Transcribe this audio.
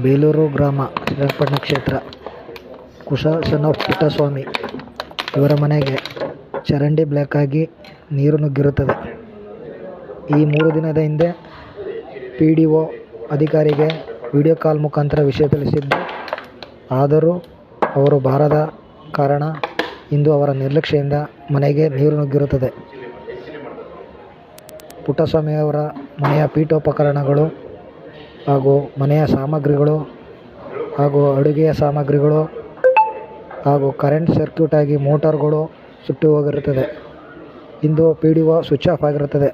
ಬೇಲೂರು ಗ್ರಾಮ ಶ್ರೀರಂಗಪಟ್ಟಣ ಕ್ಷೇತ್ರ. ಕುಶ ಆಫ್ ಪುಟ್ಟಸ್ವಾಮಿ, ಇವರ ಮನೆಗೆ ಚರಂಡಿ ಬ್ಲ್ಯಾಕ್ ಆಗಿ ನೀರು ನುಗ್ಗಿರುತ್ತದೆ. ಈ ಮೂರು ದಿನದ ಹಿಂದೆ ಪಿ ಡಿ ಒ ಅಧಿಕಾರಿಗೆ ವಿಡಿಯೋ ಕಾಲ್ ಮುಖಾಂತರ ವಿಷಯ ತಿಳಿಸಿದ್ದು, ಆದರೂ ಅವರು ಬಾರದ ಕಾರಣ ಇಂದು ಅವರ ನಿರ್ಲಕ್ಷ್ಯದಿಂದ ಮನೆಗೆ ನೀರು ನುಗ್ಗಿರುತ್ತದೆ. ಪುಟ್ಟಸ್ವಾಮಿಯವರ ಮನೆಯ ಪೀಠೋಪಕರಣಗಳು ಹಾಗೂ ಮನೆಯ ಸಾಮಗ್ರಿಗಳು ಹಾಗೂ ಅಡುಗೆಯ ಸಾಮಗ್ರಿಗಳು ಹಾಗೂ ಕರೆಂಟ್ ಸರ್ಕ್ಯೂಟ್ ಆಗಿ ಮೋಟಾರ್ಗಳು ಸುಟ್ಟು ಹೋಗಿರುತ್ತದೆ. ಇಂದು P D O switch off ಆಗಿರುತ್ತದೆ.